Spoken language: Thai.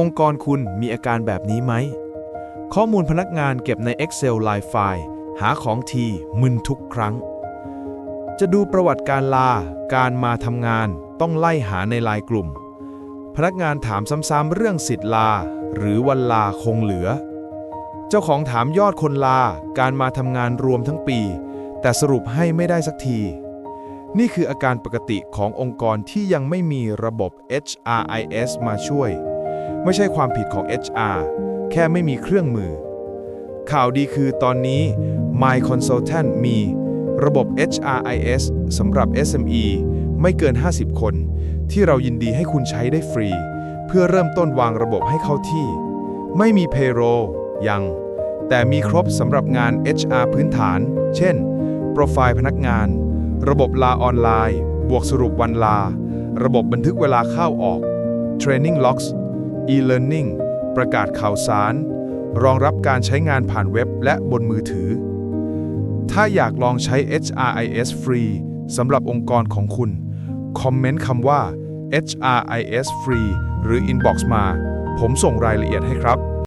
องค์กรคุณมีอาการแบบนี้ไหม ข้อมูลพนักงานเก็บใน Excel ไลน์ไฟล์หาของทีมึนทุกครั้ง จะดูประวัติการลา การมาทำงาน ต้องไล่หาในลน์กลุ่ม พนักงานถามซ้ำๆเรื่องสิทธิ์ลา หรือวันลาคงเหลือ เจ้าของถามยอดคนลา การมาทำงานรวมทั้งปี แต่สรุปให้ไม่ได้สักที นี่คืออาการปกติขององค์กรที่ยังไม่มีระบบ HRIS มาช่วย ไม่ใช่ความผิดของ HR แค่ไม่มีเครื่องมือ ข่าวดีคือตอนนี้ My Consultant มีระบบ HRIS สำหรับ SME ไม่เกิน 50 คน ที่เรายินดีให้คุณใช้ได้ฟรี เพื่อเริ่มต้นวางระบบให้เข้าที่ ไม่มี Payroll ยัง แต่มีครบสำหรับงาน HR พื้นฐาน เช่น โปรไฟล์พนักงาน ระบบลาออนไลน์ บวกสรุปวันลา ระบบบันทึกเวลาเข้าออก Training Logs e-learning ประกาศข่าวสาร รองรับการใช้งานผ่านเว็บและบนมือถือ ถ้าอยากลองใช้ HRIS ฟรีสำหรับองค์กรของคุณ คอมเมนต์คำว่า HRIS ฟรีหรือ inbox มา ผมส่งรายละเอียดให้ครับ